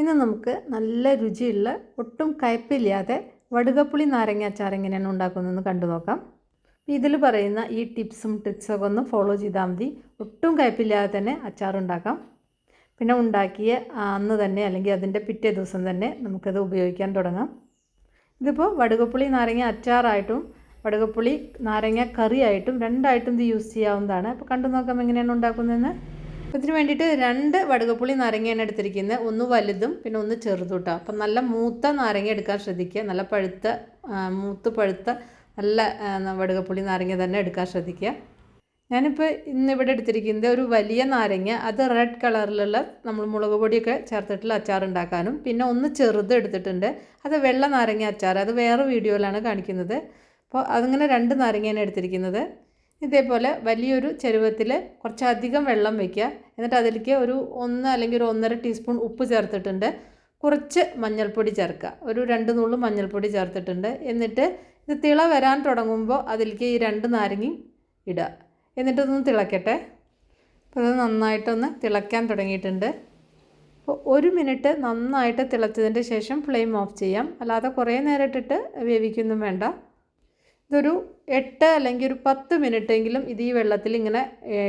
ഇന്ന് നമുക്ക് നല്ല രുചിയുള്ള ഒട്ടും കയ്പില്ലാതെ വടുകപ്പുളി നാരങ്ങ അച്ചാർ എങ്ങനെയാണ് ഉണ്ടാക്കുന്നതെന്ന് കണ്ടു നോക്കാം. ഇതിൽ പറയുന്ന ഈ ടിപ്സും ട്രിക്സൊക്കെ ഒന്ന് ഫോളോ ചെയ്താൽ മതി. ഒട്ടും കയ്പില്ലാതെ തന്നെ അച്ചാർ ഉണ്ടാക്കാം. പിന്നെ ഉണ്ടാക്കിയ അന്ന് തന്നെ അല്ലെങ്കിൽ അതിന്റെ പിറ്റേ ദിവസം തന്നെ നമുക്കത് ഉപയോഗിക്കാൻ തുടങ്ങാം. ഇതിപ്പോൾ വടുകപ്പുളി നാരങ്ങ അച്ചാറായിട്ടും വടുകപ്പുളി നാരങ്ങ കറിയായിട്ടും രണ്ടായിട്ടും ഇത് യൂസ് ചെയ്യാവുന്നതാണ്. അപ്പോൾ കണ്ടു നോക്കാം എങ്ങനെയാണ് ഉണ്ടാക്കുന്നതെന്ന്. അപ്പോൾ ഇതിന് വേണ്ടിയിട്ട് രണ്ട് വടുകപ്പുളി നാരങ്ങയാണ് എടുത്തിരിക്കുന്നത് ഒന്ന് വലുതും പിന്നെ ഒന്ന് ചെറുതും കേട്ടോ അപ്പം നല്ല മൂത്ത നാരങ്ങ എടുക്കാൻ ശ്രദ്ധിക്കുക. നല്ല പഴുത്ത മൂത്ത് പഴുത്ത നല്ല വടുകപ്പുളി നാരങ്ങ തന്നെ എടുക്കാൻ ശ്രദ്ധിക്കുക. ഞാനിപ്പോൾ ഇന്നിവിടെ എടുത്തിരിക്കുന്നത് ഒരു വലിയ നാരങ്ങ. അത് റെഡ് കളറിലുള്ള നമ്മൾ മുളക് പൊടിയൊക്കെ ചേർത്തിട്ടുള്ള അച്ചാർ ഉണ്ടാക്കാനും. പിന്നെ ഒന്ന് ചെറുത് എടുത്തിട്ടുണ്ട്. അത് വെള്ള നാരങ്ങ അച്ചാർ. അത് വേറെ വീഡിയോയിലാണ് കാണിക്കുന്നത്. അപ്പോൾ അതിങ്ങനെ രണ്ട് നാരങ്ങയാണ് എടുത്തിരിക്കുന്നത്. ഇതേപോലെ വലിയൊരു ചെരുവത്തിൽ കുറച്ചധികം വെള്ളം വയ്ക്കുക. എന്നിട്ട് അതിലേക്ക് ഒരു ഒന്ന് അല്ലെങ്കിൽ ഒരു ഒന്നര ടീസ്പൂൺ ഉപ്പ് ചേർത്തിട്ടുണ്ട്. കുറച്ച് മഞ്ഞൾപ്പൊടി ചേർക്കുക. ഒരു രണ്ട് നുള്ളു മഞ്ഞൾപ്പൊടി ചേർത്തിട്ടുണ്ട്. എന്നിട്ട് ഇത് തിള വരാൻ തുടങ്ങുമ്പോൾ അതിലേക്ക് ഈ രണ്ട് നാരങ്ങയും ഇടുക. എന്നിട്ടൊന്ന് തിളക്കട്ടെ. അപ്പോൾ അത് നന്നായിട്ടൊന്ന് തിളയ്ക്കാൻ തുടങ്ങിയിട്ടുണ്ട്. അപ്പോൾ ഒരു മിനിറ്റ് നന്നായിട്ട് തിളച്ചതിന്റെ ശേഷം ഫ്ലെയിം ഓഫ് ചെയ്യാം. അല്ലാതെ കുറേ നേരം ഇട്ടിട്ട് വേവിക്കൊന്നും വേണ്ട. ഇതൊരു എട്ട് അല്ലെങ്കിൽ ഒരു പത്ത് മിനിറ്റെങ്കിലും ഇത് ഈ വെള്ളത്തിൽ ഇങ്ങനെ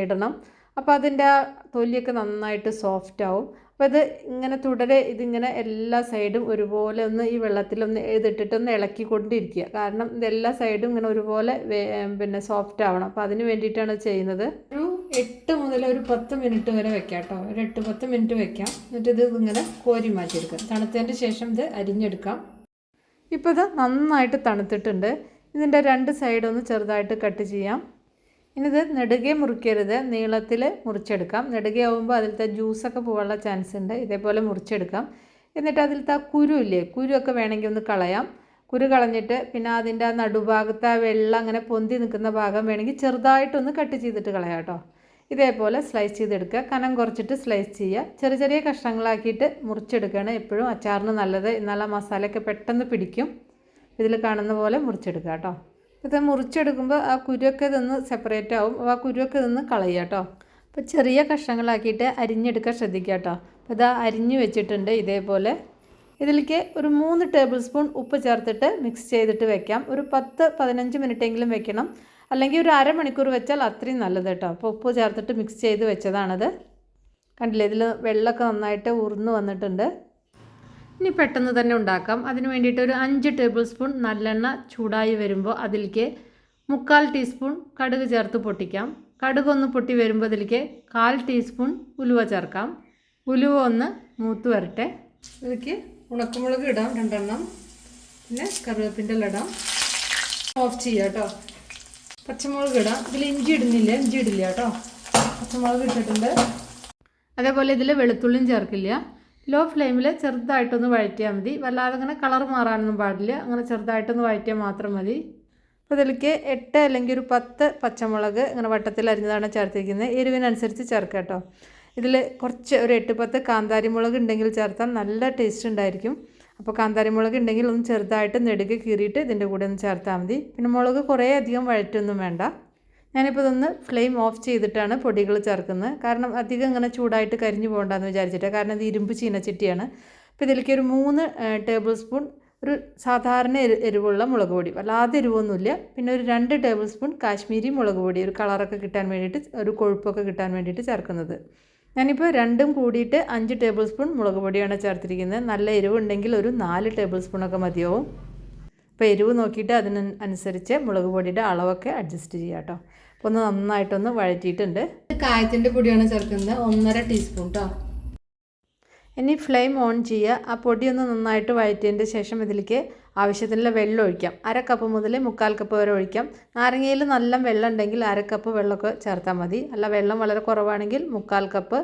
ഇടണം. അപ്പോൾ അതിന്റെ ആ തൊലിയൊക്കെ നന്നായിട്ട് സോഫ്റ്റ് ആവും. അപ്പോൾ ഇത് ഇങ്ങനെ തുടരെ ഇതിങ്ങനെ എല്ലാ സൈഡും ഒരുപോലെ ഒന്ന് ഈ വെള്ളത്തിലൊന്ന് ഇതിട്ടിട്ടൊന്ന് ഇളക്കിക്കൊണ്ടിരിക്കുക. കാരണം ഇത് എല്ലാ സൈഡും ഇങ്ങനെ ഒരുപോലെ പിന്നെ സോഫ്റ്റ് ആവണം. അപ്പോൾ അതിന് വേണ്ടിയിട്ടാണ് ചെയ്യുന്നത്. ഒരു എട്ട് മുതൽ ഒരു പത്ത് മിനിറ്റ് വരെ വെക്കാം കേട്ടോ. ഒരു എട്ട് പത്ത് മിനിറ്റ് വെക്കാം. എന്നിട്ട് ഇത് ഇങ്ങനെ കോരി മാറ്റിയെടുക്കാം. തണുത്തതിന്റെ ശേഷം ഇത് അരിഞ്ഞെടുക്കാം. ഇപ്പോൾ ഇത് നന്നായിട്ട് തണുത്തിട്ടുണ്ട്. ഇതിന്റെ രണ്ട് സൈഡൊന്ന് ചെറുതായിട്ട് കട്ട് ചെയ്യാം. ഇനി ഇത് നെടുകെ മുറിക്കരുത്. നീളത്തിൽ മുറിച്ചെടുക്കാം. നെടുകെ ആവുമ്പോൾ അതിലത്തെ ജ്യൂസൊക്കെ പോകാനുള്ള ചാൻസ് ഉണ്ട്. ഇതേപോലെ മുറിച്ചെടുക്കാം. എന്നിട്ട് അതിലത്തെ ആ കുരു ഇല്ലേ? കുരുവൊക്കെ വേണമെങ്കിൽ ഒന്ന് കളയാം. കുരു കളഞ്ഞിട്ട് പിന്നെ അതിന്റെ ആ നടുഭാഗത്ത് ആ വെള്ളം അങ്ങനെ പൊന്തി നിൽക്കുന്ന ഭാഗം വേണമെങ്കിൽ ചെറുതായിട്ടൊന്ന് കട്ട് ചെയ്തിട്ട് കളയാം കേട്ടോ. ഇതേപോലെ സ്ലൈസ് ചെയ്തെടുക്കുക. കനം കുറച്ചിട്ട് സ്ലൈസ് ചെയ്യുക. ചെറിയ ചെറിയ കഷ്ണങ്ങളാക്കിയിട്ട് മുറിച്ചെടുക്കുകയാണ് എപ്പോഴും. അച്ചാറിന് നല്ലത്. എന്നാൽ ആ മസാലയൊക്കെ പെട്ടെന്ന് പിടിക്കും. ഇതിൽ കാണുന്ന പോലെ മുറിച്ചെടുക്കുക കേട്ടോ. ഇത് മുറിച്ചെടുക്കുമ്പോൾ ആ കുരുവൊക്കെ നിന്ന് സെപ്പറേറ്റ് ആവും. ആ കുരുവൊക്കെ ഇതൊന്ന് കളയുക കേട്ടോ. അപ്പോൾ ചെറിയ കഷ്ണങ്ങളാക്കിയിട്ട് അരിഞ്ഞെടുക്കാൻ ശ്രദ്ധിക്കുക കേട്ടോ. അപ്പോൾ ഇതാ അരിഞ്ഞു വെച്ചിട്ടുണ്ട് ഇതേപോലെ. ഇതിലേക്ക് ഒരു മൂന്ന് ടേബിൾ സ്പൂൺ ഉപ്പ് ചേർത്തിട്ട് മിക്സ് ചെയ്തിട്ട് വെക്കാം. ഒരു പത്ത് പതിനഞ്ച് മിനിറ്റെങ്കിലും വെക്കണം. അല്ലെങ്കിൽ ഒരു അരമണിക്കൂർ വെച്ചാൽ അത്രയും നല്ലത് കേട്ടോ. അപ്പോൾ ഉപ്പ് ചേർത്തിട്ട് മിക്സ് ചെയ്ത് വെച്ചതാണത്. കണ്ടില്ലേ? ഇതിൽ വെള്ളമൊക്കെ നന്നായിട്ട് ഉറുന്ന് വന്നിട്ടുണ്ട്. ഇനി പെട്ടെന്ന് തന്നെ ഉണ്ടാക്കാം. അതിന് വേണ്ടിയിട്ട് ഒരു അഞ്ച് ടേബിൾ സ്പൂൺ നല്ലെണ്ണ ചൂടായി വരുമ്പോൾ അതിലേക്ക് മുക്കാൽ ടീസ്പൂൺ കടുക് ചേർത്ത് പൊട്ടിക്കാം. കടുക് ഒന്ന് പൊട്ടി വരുമ്പോൾ അതിലേക്ക് കാൽ ടീസ്പൂൺ ഉലുവ ചേർക്കാം. ഉലുവ ഒന്ന് മൂത്ത് വരട്ടെ. ഇതിലേക്ക് ഉണക്കമുളക് ഇടാം രണ്ടെണ്ണം. പിന്നെ കറിവേപ്പിന്റെ ഇടാം. ഓഫ് ചെയ്യാം കേട്ടോ. പച്ചമുളക് ഇടാം. ഇതിൽ ഇഞ്ചി ഇടുന്നില്ല ഇഞ്ചി ഇടില്ല കേട്ടോ. പച്ചമുളക് ഇട്ടിട്ടുണ്ട്. അതേപോലെ ഇതിൽ വെളുത്തുള്ളിയും ചേർക്കില്ല. ലോ ഫ്ലെയിമിൽ ചെറുതായിട്ടൊന്ന് വഴറ്റിയാൽ മതി. വല്ലാതെ അങ്ങനെ കളർ മാറാനൊന്നും പാടില്ല. അങ്ങനെ ചെറുതായിട്ടൊന്ന് വഴറ്റിയാൽ മാത്രം മതി. അപ്പോൾ ഇതിലേക്ക് എട്ട് അല്ലെങ്കിൽ ഒരു പത്ത് പച്ചമുളക് ഇങ്ങനെ വട്ടത്തിൽ അരിഞ്ഞതാണ് ചേർത്തിരിക്കുന്നത്. എരിവിനനുസരിച്ച് ചേർക്കുക കേട്ടോ. ഇതിൽ കുറച്ച് ഒരു എട്ട് പത്ത് കാന്താരി മുളക് ഉണ്ടെങ്കിൽ ചേർത്താൽ നല്ല ടേസ്റ്റ് ഉണ്ടായിരിക്കും. അപ്പോൾ കാന്താരി മുളക് ഉണ്ടെങ്കിൽ ഒന്ന് ചെറുതായിട്ട് നെടുകെ കീറിയിട്ട് ഇതിന്റെ കൂടെ ഒന്ന് ചേർത്താൽ മതി. പിന്നെ മുളക് കുറേ അധികം വഴറ്റൊന്നും വേണ്ട. ഞാനിപ്പോൾ ഇതൊന്ന് ഫ്ലെയിം ഓഫ് ചെയ്തിട്ടാണ് പൊടികൾ ചേർക്കുന്നത്. കാരണം അധികം ഇങ്ങനെ ചൂടായിട്ട് കരിഞ്ഞു പോകണ്ടെന്ന് വിചാരിച്ചിട്ട്. കാരണം ഇത് ഇരുമ്പ് ചീനച്ചട്ടിയാണ്. അപ്പോൾ ഇതിലേക്ക് ഒരു മൂന്ന് ടേബിൾ സ്പൂൺ ഒരു സാധാരണ എരി എരിവുള്ള മുളക് പൊടി. വല്ലാതെ എരിവൊന്നുമില്ല. പിന്നെ ഒരു രണ്ട് ടേബിൾ സ്പൂൺ കാശ്മീരി മുളക് പൊടി. ഒരു കളറൊക്കെ കിട്ടാൻ വേണ്ടിയിട്ട് ഒരു കൊഴുപ്പൊക്കെ കിട്ടാൻ വേണ്ടിയിട്ട് ചേർക്കുന്നത്. ഞാനിപ്പോൾ രണ്ടും കൂടിയിട്ട് അഞ്ച് ടേബിൾ സ്പൂൺ മുളക് പൊടിയാണ് ചേർത്തിരിക്കുന്നത്. നല്ല എരിവുണ്ടെങ്കിൽ ഒരു നാല് ടേബിൾ സ്പൂണൊക്കെ മതിയാവും. അപ്പോൾ എരിവ് നോക്കിയിട്ട് അതിന് അനുസരിച്ച് മുളക് പൊടിയുടെ അളവൊക്കെ അഡ്ജസ്റ്റ് ചെയ്യുക കേട്ടോ അപ്പോൾ ഒന്ന് നന്നായിട്ടൊന്ന് വഴറ്റിയിട്ടുണ്ട്. കായത്തിന്റെ പൊടിയാണ് ചേർക്കുന്നത്. ഒന്നര ടീസ്പൂൺ കേട്ടോ ഇനി ഫ്ലെയിം ഓൺ ചെയ്യുക. ആ പൊടി ഒന്ന് നന്നായിട്ട് വഴറ്റിയതിന്റെ ശേഷം ഇതിലേക്ക് ആവശ്യത്തിനുള്ള വെള്ളം ഒഴിക്കാം. അര കപ്പ് മുതൽ മുക്കാൽ കപ്പ് വരെ ഒഴിക്കാം. നാരങ്ങയിൽ നല്ല വെള്ളം ഉണ്ടെങ്കിൽ അര കപ്പ് വെള്ളമൊക്കെ ചേർത്താൽ മതി. അല്ല വെള്ളം വളരെ കുറവാണെങ്കിൽ മുക്കാൽ കപ്പ്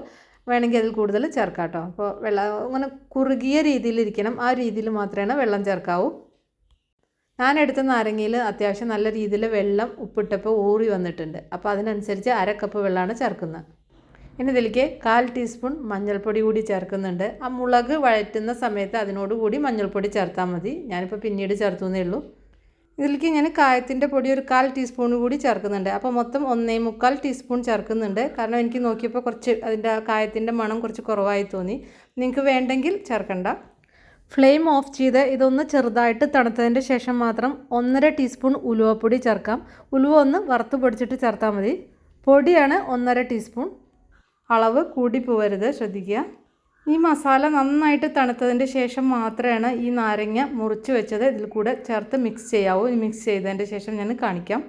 വേണമെങ്കിൽ അതിൽ കൂടുതൽ ചേർക്കാം കേട്ടോ അപ്പോൾ വെള്ളം അങ്ങനെ കുറുകിയ രീതിയിലിരിക്കണം ആ രീതിയിൽ മാത്രമേ വെള്ളം ചേർക്കാവൂ. ഞാൻ എടുത്ത നാരങ്ങയിൽ അത്യാവശ്യം നല്ല രീതിയിൽ വെള്ളം ഉപ്പിട്ടപ്പോൾ ഊറി വന്നിട്ടുണ്ട്. അപ്പോൾ അതിനനുസരിച്ച് അര കപ്പ് വെള്ളമാണ് ചേർക്കുന്നത്. ഇനി ഇതിലേക്ക് കാൽ ടീസ്പൂൺ മഞ്ഞൾപ്പൊടി കൂടി ചേർക്കുന്നുണ്ട്. ആ മുളക് വഴറ്റുന്ന സമയത്ത് അതിനോടുകൂടി മഞ്ഞൾപ്പൊടി ചേർത്താൽ മതി. ഞാനിപ്പോൾ പിന്നീട് ചേർത്തു എന്നേ ഉള്ളൂ. ഇതിലേക്ക് ഞാൻ കായത്തിന്റെ പൊടി ഒരു കാൽ ടീസ്പൂൺ കൂടി ചേർക്കുന്നുണ്ട്. അപ്പോൾ മൊത്തം ഒന്നേ മുക്കാൽ ടീസ്പൂൺ ചേർക്കുന്നുണ്ട്. കാരണം എനിക്ക് നോക്കിയപ്പോൾ കുറച്ച് അതിന്റെ കായത്തിന്റെ മണം കുറച്ച് കുറവായി തോന്നി. നിങ്ങൾക്ക് വേണ്ടെങ്കിൽ ചേർക്കണ്ട. ഫ്ലെയിം ഓഫ് ചെയ്ത് ഇതൊന്ന് ചെറുതായിട്ട് തണുത്തതിന്റെ ശേഷം മാത്രം ഒന്നര ടീസ്പൂൺ ഉലുവപ്പൊടി ചേർക്കാം. ഉലുവ ഒന്ന് വറുത്ത് പൊടിച്ചിട്ട് ചേർത്താൽ മതി. പൊടിയാണ് ഒന്നര ടീസ്പൂൺ. അളവ് കൂടി പോവരുത് ശ്രദ്ധിക്കുക. ഈ മസാല നന്നായിട്ട് തണുത്തതിന്റെ ശേഷം മാത്രമാണ് ഈ നാരങ്ങ മുറിച്ച് വെച്ചത്. ഇതിൽ കൂടെ ചേർത്ത് മിക്സ് ചെയ്യാവൂ. മിക്സ് ചെയ്തതിന്റെ ശേഷം ഞാൻ കാണിക്കാം.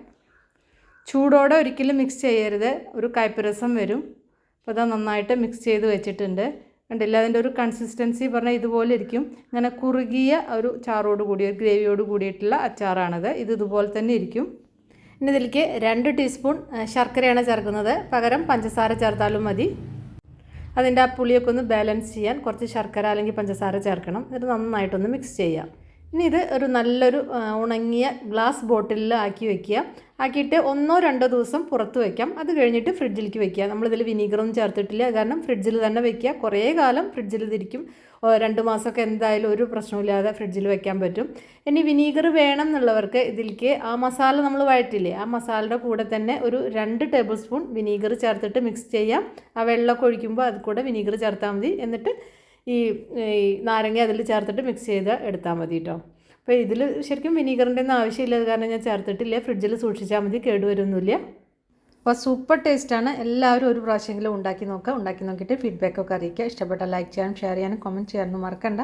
ചൂടോടെ ഒരിക്കലും മിക്സ് ചെയ്യരുത്. ഒരു കയ്പ്പരസം വരും. അപ്പോൾ അത് നന്നായിട്ട് മിക്സ് ചെയ്ത് വെച്ചിട്ടുണ്ട്. കണ്ടില്ല? അതിന്റെ ഒരു കൺസിസ്റ്റൻസി പറഞ്ഞാൽ ഇതുപോലെ ഇരിക്കും. ഇങ്ങനെ കുറുകിയ ഒരു ചാറോട് കൂടി ഒരു ഗ്രേവിയോട് കൂടിയിട്ടുള്ള അച്ചാറാണത്. ഇത് ഇതുപോലെ തന്നെ ഇരിക്കും. ഇനി ഇതിലേക്ക് രണ്ട് ടീസ്പൂൺ ശർക്കരയാണ് ചേർക്കുന്നത്. പകരം പഞ്ചസാര ചേർത്താലും മതി. അതിന്റെ ആ പുളിയൊക്കെ ഒന്ന് ബാലൻസ് ചെയ്യാൻ കുറച്ച് ശർക്കര അല്ലെങ്കിൽ പഞ്ചസാര ചേർക്കണം. എന്നിട്ട് നന്നായിട്ടൊന്ന് മിക്സ് ചെയ്യാം. ഇനി ഇത് ഒരു നല്ലൊരു ഉണങ്ങിയ ഗ്ലാസ് ബോട്ടിലിൽ ആക്കി വെക്കുക. ആക്കിയിട്ട് ഒന്നോ രണ്ടോ ദിവസം പുറത്ത് വയ്ക്കാം അത് കഴിഞ്ഞിട്ട് ഫ്രിഡ്ജിലേക്ക് വെക്കുക. നമ്മളിതിൽ വിനീഗറൊന്നും ചേർത്തിട്ടില്ല. കാരണം ഫ്രിഡ്ജിൽ തന്നെ വെക്കുക. കുറേ കാലം ഫ്രിഡ്ജിൽ ഇതിരിക്കും. ഓ, രണ്ട് മാസമൊക്കെ എന്തായാലും ഒരു പ്രശ്നമില്ലാതെ ഫ്രിഡ്ജിൽ വെക്കാൻ പറ്റും. ഇനി വിനീഗർ വേണം എന്നുള്ളവർക്ക് ഇതിലേക്ക് ആ മസാല നമ്മൾ വഴറ്റില്ലേ? ആ മസാലയുടെ കൂടെ തന്നെ ഒരു രണ്ട് ടേബിൾ സ്പൂൺ വിനീഗർ ചേർത്തിട്ട് മിക്സ് ചെയ്യാം. ആ വെള്ളമൊക്കെ ഒഴിക്കുമ്പോൾ അത് കൂടെ വിനീഗർ ചേർത്താൽ മതി. എന്നിട്ട് ഈ നാരങ്ങ അതിൽ ചേർത്തിട്ട് മിക്സ് ചെയ്ത് എടുത്താൽ മതി കേട്ടോ അപ്പോൾ ഇതിൽ ശരിക്കും വിനീഗറിന്റെ ഒന്നും ആവശ്യമില്ല കാരണം ഞാൻ ചേർത്തിട്ടില്ല. ഫ്രിഡ്ജിൽ സൂക്ഷിച്ചാൽ മതി കേടുവരുന്നില്ല അപ്പോൾ സൂപ്പർ ടേസ്റ്റാണ് എല്ലാവരും ഒരു പ്രാവശ്യമെങ്കിലും ഉണ്ടാക്കി നോക്കുക ഉണ്ടാക്കി നോക്കിയിട്ട് ഫീഡ്ബാക്കൊക്കെ അറിയിക്കുക. ഇഷ്ടപ്പെട്ട ലൈക്ക് ചെയ്യാനും ഷെയർ ചെയ്യാനും കമന്റ് ചെയ്യാനും മറക്കണ്ട.